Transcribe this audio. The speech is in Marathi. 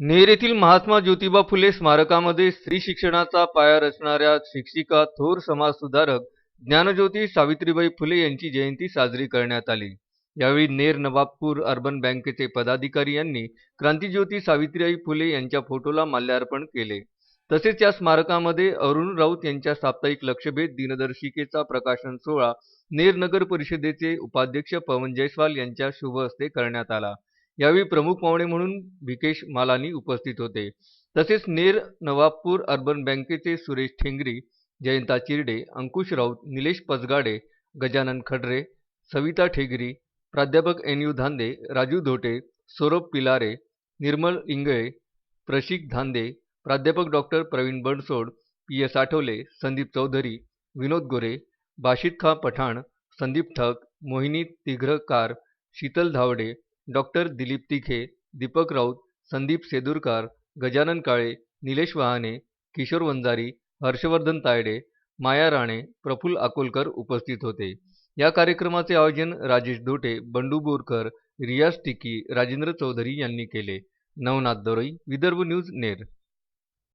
नेर येथील महात्मा ज्योतिबा फुले स्मारकामध्ये स्त्री शिक्षणाचा पाया रचणाऱ्या शिक्षिका थोर समाजसुधारक ज्ञानज्योती सावित्रीबाई फुले यांची जयंती साजरी करण्यात आली. यावेळी नेर नवाबपूर अर्बन बँकेचे पदाधिकारी यांनी क्रांतीज्योती सावित्रीबाई फुले यांच्या फोटोला माल्यार्पण केले. तसेच या स्मारकामध्ये अरुण राऊत यांच्या साप्ताहिक लक्षभेद दिनदर्शिकेचा प्रकाशन सोहळा नेर नगर परिषदेचे उपाध्यक्ष पवन जयस्वाल यांच्या शुभ हस्ते करण्यात आला. यावेळी प्रमुख पाहुणे म्हणून भिकेश मालानी उपस्थित होते. तसेच नेर नवाबपूर अर्बन बँकेचे सुरेश ठेंगरी जयंता चिरडे अंकुश राऊत निलेश पचगाडे गजानन खडरे सविता ठेगरी प्राध्यापक एन यू धांदे राजू धोटे सौरभ पिलारे निर्मल इंगळे प्रशिक धांदे प्राध्यापक doctor Pravin Bansod P S Athawale Sandeep Chaudhari Vinod Gore Bashid Khan Pathan Sandeep Thak Mohini Tighrakar Sheetal Dhawde doctor Dilip Tikhe Deepak Raut Sandeep Sedurkar Gajanan Kale Nilesh Wahane Kishor Wanjari Harshvardhan Tayde Maya Rane Praful Akolkar उपस्थित होते. या कार्यक्रमाचे आयोजन राजेश धोटे बंडू बोरकर रियाज टिकी राजेंद्र चौधरी यांनी केले. नवनाथ दोरई विदर्भ न्यूज नेर.